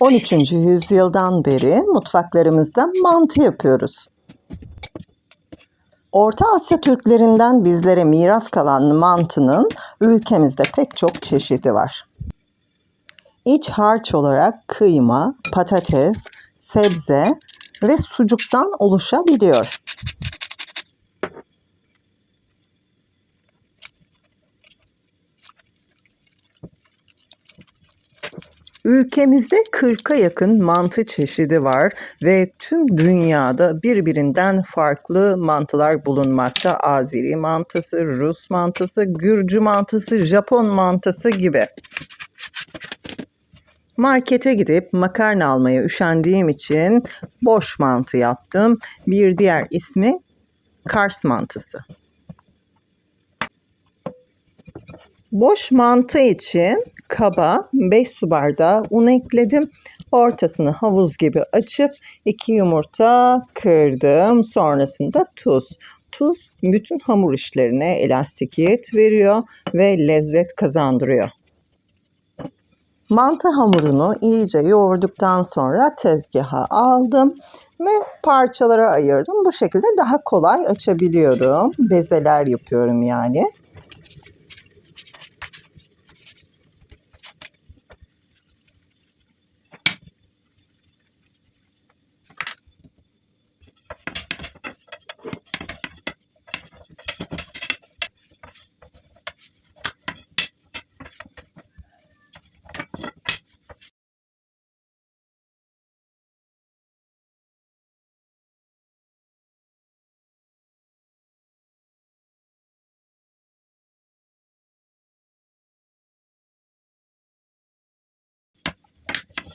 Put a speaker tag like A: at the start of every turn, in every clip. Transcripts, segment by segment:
A: 13. yüzyıldan beri mutfaklarımızda mantı yapıyoruz. Orta Asya Türklerinden bizlere miras kalan mantının ülkemizde pek çok çeşidi var. İç harç olarak kıyma, patates, sebze ve sucuktan oluşabiliyor. Ülkemizde 40'a yakın mantı çeşidi var ve tüm dünyada birbirinden farklı mantılar bulunmakta. Azeri mantısı, Rus mantısı, Gürcü mantısı, Japon mantısı gibi. Markete gidip makarna almaya üşendiğim için boş mantı yaptım. Bir diğer ismi Kars mantısı. Boş mantı için kaba 5 su bardağı un ekledim. Ortasını havuz gibi açıp 2 yumurta kırdım. Sonrasında tuz. Tuz bütün hamur işlerine elastikiyet veriyor ve lezzet kazandırıyor. Mantı hamurunu iyice yoğurduktan sonra tezgaha aldım ve parçalara ayırdım. Bu şekilde daha kolay açabiliyorum. Bezeler yapıyorum yani.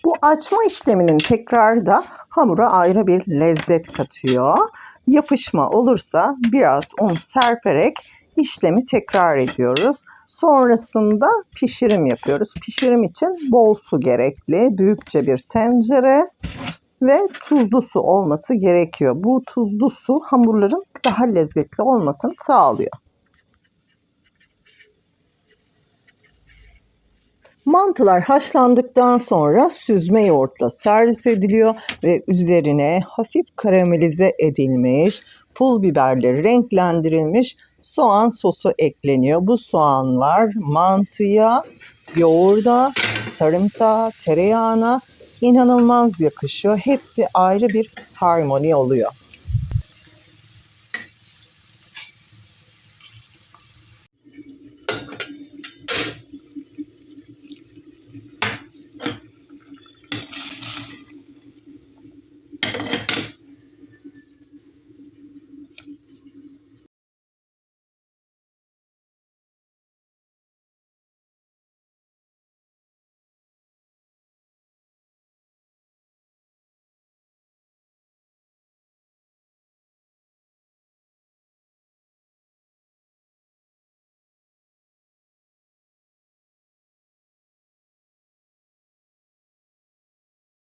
A: Bu açma işleminin tekrarı da hamura ayrı bir lezzet katıyor. Yapışma olursa biraz un serperek işlemi tekrar ediyoruz. Sonrasında pişirim yapıyoruz. Pişirim için bol su gerekli. Büyükçe bir tencere ve tuzlu su olması gerekiyor. Bu tuzlu su hamurların daha lezzetli olmasını sağlıyor. Mantılar haşlandıktan sonra süzme yoğurtla servis ediliyor ve üzerine hafif karamelize edilmiş, pul biberleri renklendirilmiş soğan sosu ekleniyor. Bu soğanlar mantıya, yoğurda, sarımsağa, tereyağına inanılmaz yakışıyor. Hepsi ayrı bir harmoni oluyor.